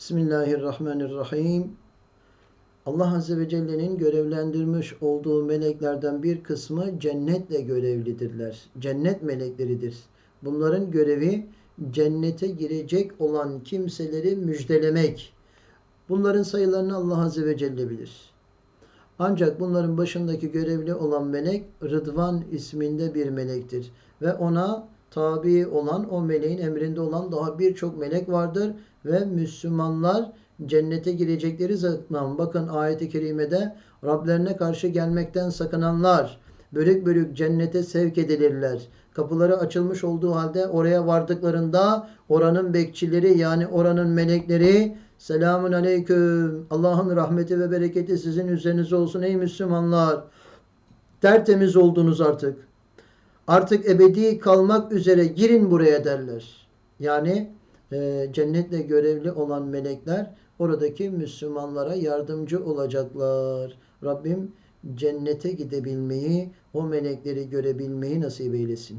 Bismillahirrahmanirrahim. Allah Azze ve Celle'nin görevlendirmiş olduğu meleklerden bir kısmı cennetle görevlidirler. Cennet melekleridir. Bunların görevi cennete girecek olan kimseleri müjdelemek. Bunların sayılarını Allah Azze ve Celle bilir. Ancak bunların başındaki görevli olan melek Rıdvan isminde bir melektir. Ve ona tabi olan o meleğin emrinde olan daha birçok melek vardır. Ve Müslümanlar cennete girecekleri zaman bakın ayeti kerimede Rablerine karşı gelmekten sakınanlar bölük bölük cennete sevk edilirler. Kapıları açılmış olduğu halde oraya vardıklarında oranın bekçileri yani oranın melekleri selamun aleyküm Allah'ın rahmeti ve bereketi sizin üzerinize olsun ey Müslümanlar. Tertemiz oldunuz artık. Artık ebedi kalmak üzere girin buraya derler. Yani e, cennetle görevli olan melekler oradaki Müslümanlara yardımcı olacaklar. Rabbim cennete gidebilmeyi, o melekleri görebilmeyi nasip eylesin.